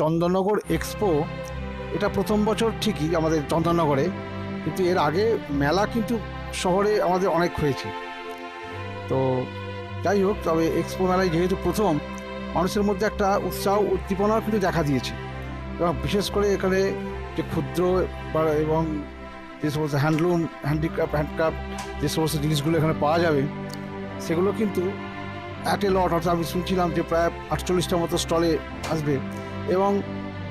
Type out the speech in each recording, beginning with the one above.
Chandannagar expo, এটা প্রথম বছর ঠিকই আমাদের চন্দননগরে, কিন্তু এর আগে মেলা কিন্তু শহরে আমাদের অনেক হয়েছে। তো যাই হোক, তবে এক্সপো মেলায় যেহেতু প্রথম, মানুষের মধ্যে একটা উৎসাহ, উদ্দীপনাও কিন্তু দেখা দিয়েছে। এবং বিশেষ করে এখানে যে ক্ষুদ্র এবং যে সমস্ত হ্যান্ডলুম, হ্যান্ডিক্রাফট, হ্যান্ডক্রাফট যে সমস্ত জিনিসগুলো এখানে পাওয়া যাবে, সেগুলো কিন্তু অ্যাট এ লট অর্থাৎ আমি শুনছিলাম যে প্রায় আটচল্লিশটা মতো স্টলে আসবে। এবং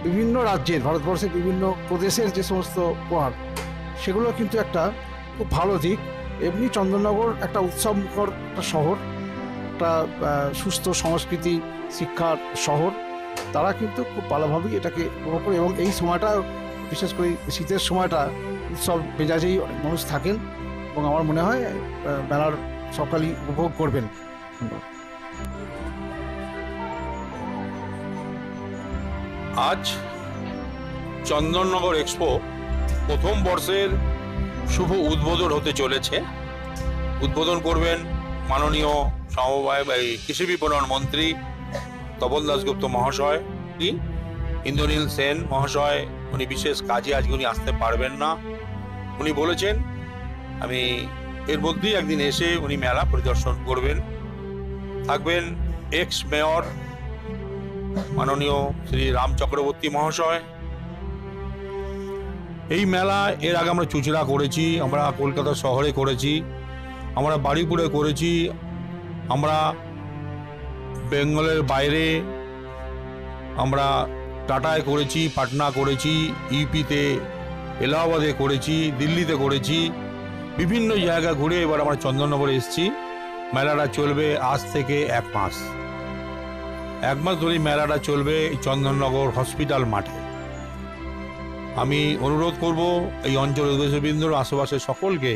বিভিন্ন রাজ্যের, ভারতবর্ষের বিভিন্ন প্রদেশের যে সমস্ত উপহার, সেগুলো কিন্তু একটা খুব ভালো দিক। এমনি চন্দননগর একটা উৎসব মুখর একটা শহর, একটা সুস্থ সংস্কৃতি, শিক্ষার শহর। তারা কিন্তু খুব ভালোভাবেই এটাকে উপভোগ করে এবং এই সময়টা, বিশেষ করে শীতের সময়টা, উৎসব মেজাজেই মানুষ থাকেন এবং আমার মনে হয় মেলার সকালই উপভোগ করবেন। আজ চন্দননগর এক্সপো প্রথম বর্ষের শুভ উদ্বোধন হতে চলেছে। উদ্বোধন করবেন মাননীয় সমবায় বা কৃষি বিপণন মন্ত্রী তপন দাসগুপ্ত মহাশয়। ইন্দ্রনীল সেন মহাশয়, উনি বিশেষ কাজে আজকে উনি আসতে পারবেন না। উনি বলেছেন, আমি এর মধ্যেই একদিন এসে উনি মেলা পরিদর্শন করবেন। থাকবেন এক্স মেয়র মাননীয় শ্রী রাম চক্রবর্তী মহাশয়। এই মেলা এর আগে আমরা চুচড়া করেছি, আমরা কলকাতা শহরে করেছি, আমরা বাড়িপুরে করেছি, আমরা বেঙ্গলের বাইরে, আমরা টাটায় করেছি, পাটনা করেছি, ইউপিতে, এলাহাবাদে করেছি, দিল্লিতে করেছি, বিভিন্ন জায়গা ঘুরে এবার আমরা চন্দননগরে এসেছি। মেলাটা চলবে আজ থেকে এক মাস। এক মাস ধরে মেলাটা চলবে চন্দননগর হসপিটাল মাঠে। আমি অনুরোধ করব এই অঞ্চল উদ্দেশ্যবিন্দুর আশেপাশে সকলকে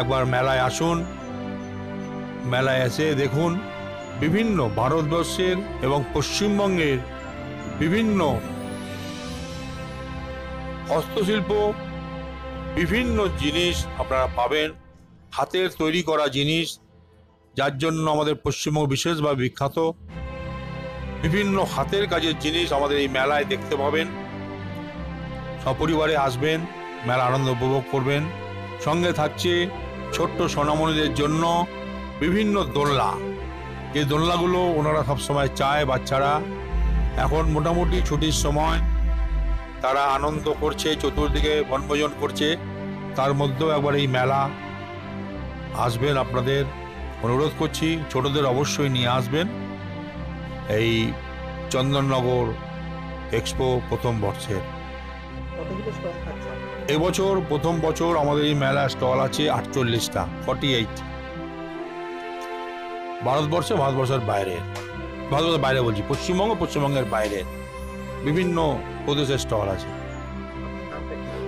একবার মেলায় আসুন, মেলায় এসে দেখুন বিভিন্ন ভারতবর্ষের এবং পশ্চিমবঙ্গের বিভিন্ন হস্তশিল্প, বিভিন্ন জিনিস আপনারা পাবেন, হাতের তৈরি করা জিনিস, যার জন্য আমাদের পশ্চিমবঙ্গ বিশেষভাবে বিখ্যাত। বিভিন্ন হাতের কাজের জিনিস আমাদের এই মেলায় দেখতে পাবেন। সপরিবারে আসবেন মেলা আনন্দ উপভোগ করবেন। সঙ্গে থাকছে ছোট্ট সোনামণিদের জন্য বিভিন্ন দোলনা। যে দোলনাগুলো ওনারা সবসময় চায় বাচ্চারা। এখন মোটামুটি ছুটির সময় তারা আনন্দ করছে, চতুর্দিকে বনভোজন করছে। তার মধ্যেও একবার এই মেলা। আসবেন আপনাদের, অনুরোধ করছি, ছোটদের অবশ্যই নিয়ে আসবেন। এই চন্দননগর এক্সপো প্রথম বর্ষের। এবছর প্রথম বছর আমাদের এই মেলা স্টল আছে আটচল্লিশটা ফর্টি এইট ভারতবর্ষে, ভারতবর্ষের বাইরে। ভারতবর্ষের বাইরে বলছি, পশ্চিমবঙ্গ, পশ্চিমবঙ্গের বাইরে। বিভিন্ন প্রদেশের স্টল আছে।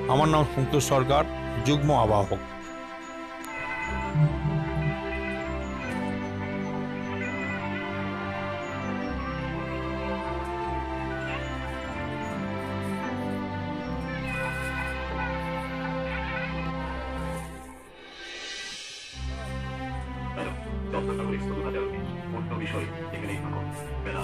আমার নাম সন্তোষ সরকার, যুগ্ম আবাহক। বিষয় এখানেই থাকুন। বেলা